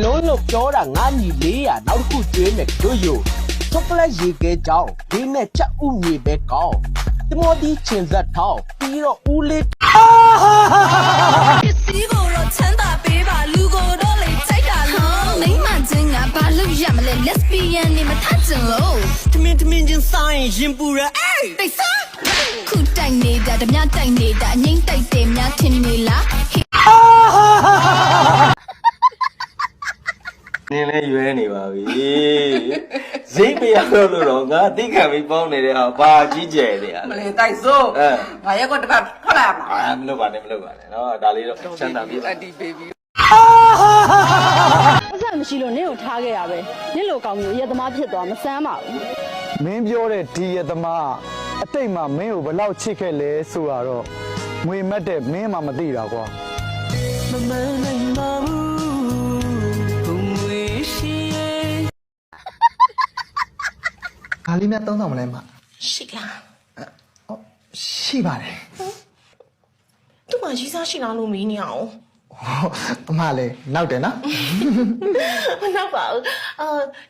လုံးလို့ပြောတာငါညီ400နောက်တစ်ခုကျွေးမယ်တို့ယိုချောကလက်ရေခဲကြောင်းဒီနဲ့ချက်ဥမြေပဲကောင်းတမောဒီချင်သက်ထောင်းပြီးတော့ဦးလေးပစ္စည်းကိုတော့ချမ်းသာပေးပါလူကိုတော့လေစိုက်တာလုံးမိမချင်းကဘာလို့ရမလဲ lesbian နေမထချင်လို့ထမင်းထမင်းချင်းစားရင်ရင်ပူရအေးတိတ်စားခုတိုက်နေတာဓမြတိုက်နေတာအငိမ့်တိုက်တယ်များထင်နေလား နင်းလဲရွဲနေပါပြီဈေးမရတော့လို့တော့ငါသိခံပြီးပေါင်းနေတဲ့ဟာဘာကြီးကျယ်နေရမလဲလေးတိုက်စို့အဲငါရက်ကွက်တစ်ပတ်ထွက်လာမှာအာမလုပ်ပါနဲ့မလုပ်ပါနဲ့နော်ဒါလေးတော့ချမ်းသာပြီအတီဘေဘီပတ်စံမရှိလို့နင့်ကိုထားခဲ့ရပဲနင့်လိုကောင်မျိုးရက်သမားဖြစ်သွားမဆန်းပါဘူးမင်းပြောတဲ့ဒီရသမားအတိတ်မှာမင်းကိုဘယ်လောက်ချစ်ခဲ့လဲဆိုတော့ငွေမက်တဲ့မင်းမှမသိတာကွာမမ လေးများသုံးဆောင်မလဲမရှိလားအော်ရှိပါတယ်သူ့မှာရီးစားရှိလားလို့မေးနေအောင်ဟောအမလည်းနောက်တယ်နော်မနောက်ပါဘူးအာ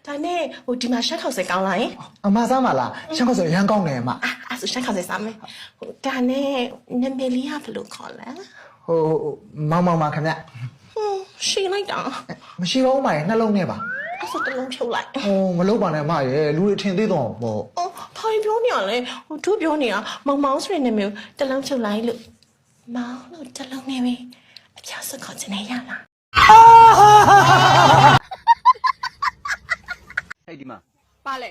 ဒါနဲ့ဟိုဒီမှာရှက်ခေါက်စဲကောင်းလာရင်အမစားမလားရှောက်ခဆိုရမ်းကောင်းတယ်အမအာအဲ့ဆိုရှက်ခေါက်စဲစားမယ်ဟိုဒါနဲ့နမည်လေးကဘယ်လိုခေါ်လဲဟိုမောင်မောင်ပါခင်ဗျဟွန်းရှိလိုက်တာမရှိပါဘူးမရဲ့နှလုံးနဲ့ပါ အဲ့ဆိုတစ်လုံးဖြုတ်လိုက်ဟိုမလုပ်ပါနဲ့အမရဲ့လူတွေထင်သေးတော့ပေါ့အော်ဘာပြောနေရလဲဟိုသူပြောနေတာမောင်မောင်ဆိုတဲ့နာမည်ကိုတစ်လုံးဖြုတ်လိုက်လို့မောင်လို့တစ်လုံးနဲ့ပဲအချစခေါ်ချင်နေရလားဟဲ့ဒီမှာပါလေ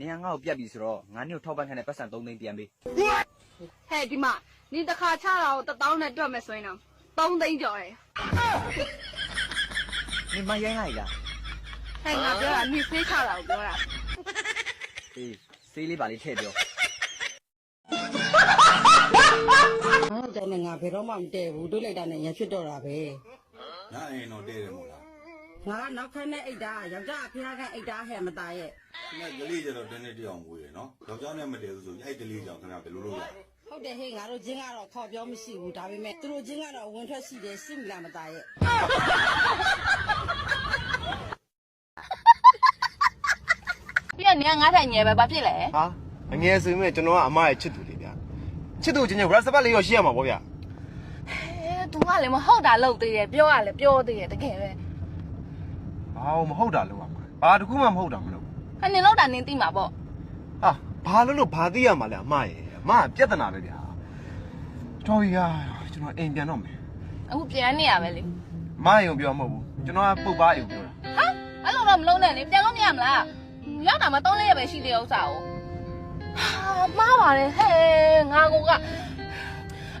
နေရငါ့ကိုပြတ်ပြီဆိုတော့ငါနေ့ကိုထောက်ပံ့ခံတဲ့ပတ်စံ3သိန်းပြန်ပေးဟဲ့ဒီမှာနင်တစ်ခါချတာကိုတစ်တောင်းနဲ့တွက်မယ်ဆိုရင်တော့3သိန်းကျော်တယ်နေမရိုင်းလိုက်လား ဟဲ့ငါပြောတာနင်ဖေးချတာကိုပြောတာအေးစေးလေးပါလေးထည့်ပြောအားကြောင့်လည်းငါဘယ်တော့မှမတည့်ဘူးတွေးလိုက်တာနဲ့ရံဖြစ်တော့တာပဲငါအိမ်တော့တဲ့တယ်မို့လားငါကနောက်ခန်းနဲ့အိတ်တာယောက်ျားအဖေကအိတ်တာဟဲ့မသားရဲ့။ငါကလေးကျတော့တနေ့တယောက်မွေးရနော်။ယောက်ျားနဲ့မတည့်ဘူးဆိုအဲ့ကလေးကြောင့်ခင်ဗျာဘယ်လိုလုပ်ရလဲဟုတ်တယ်ဟဲ့ငါတို့ချင်းကတော့ခေါ်ပြောမရှိဘူးဒါပေမဲ့သူတို့ချင်းကတော့ဝင်ထွက်ရှိတယ်စိမလားမသားရဲ့ ပြည့်နေငါထိုင်ငယ်ပဲဘာဖြစ်လဲဟာအငယ်ဆိုရင်ကျွန်တော်ကအမရဲ့ချစ်သူလေးဗျာချစ်သူချင်းချင်း rap စပတ်လေးရောရှိရမှာပေါ့ဗျာအဲ तू ကလည်းမဟုတ်တာလုပ်သေးတယ်ပြောရလဲပြောသေးတယ်တကယ်ပဲဘာမဟုတ်တာလို့ပါဘာတခုမှမဟုတ်တာမလို့ဟဲ့နင်လောက်တာနင်သိမှာပေါ့ဟာဘာလို့လို့ဘာသိရမှာလဲအမရဲ့အမကပြဿနာပဲဗျာတော်ရကျွန်တော်အိမ်ပြန်တော့မယ်အခုပြန်နေရပဲလေမယုံပြောမဟုတ်ဘူးကျွန်တော်ကပုတ်ပါယုံပြောတာဟာအဲ့လိုတော့မလုံးနဲ့လေပြန်လို့မရမလား ရောက်တာမှ3လေးရပဲရှိသေးဥစ္စာကိုဟာမှားပါတယ်ဟဲ့ငါက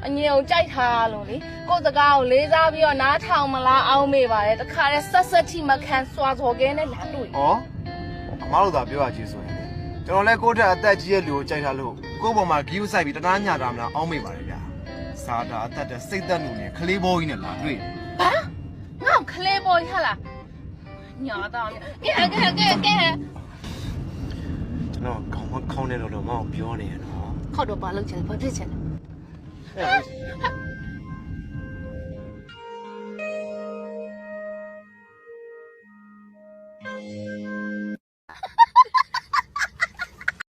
အငြင်းကိုကြိုက်ထားလို့လေကိုယ့်စကားကိုလေးစားပြီးတော့နားထောင်မလားအောင်းမေးပါတယ်တခါတည်းဆက်ဆက်ထိမခံစွာစော်ကဲနဲ့လမ်းတွေ့ဩအမတို့သာပြောရချေဆိုရင်ကျွန်တော်လဲကိုယ့်ထက်အသက်ကြီးရဲ့လူကိုကြိုက်ထားလို့ကိုယ့်ပေါ်မှာဂီးဥဆိုင်ပြီးတနာညတာမလားအောင်းမိပါတယ်ဗျာစာတာအသက်တဲ့စိတ်သက်လူနဲ့ခလေးဘောကြီးနဲ့လာတွေ့ဘာငါ့ကိုခလဲပေါ်ရဟလားညာတော့ကဲကဲကဲကဲကျွ န်တော်ခေါင်းမခေါင်းနဲ့တော့တော့မအောင်ပြောနေရနော်ခေါက်တော့ပါလောက်ချင်ဘာဖြစ်ချင်လဲအဲ့ဒါ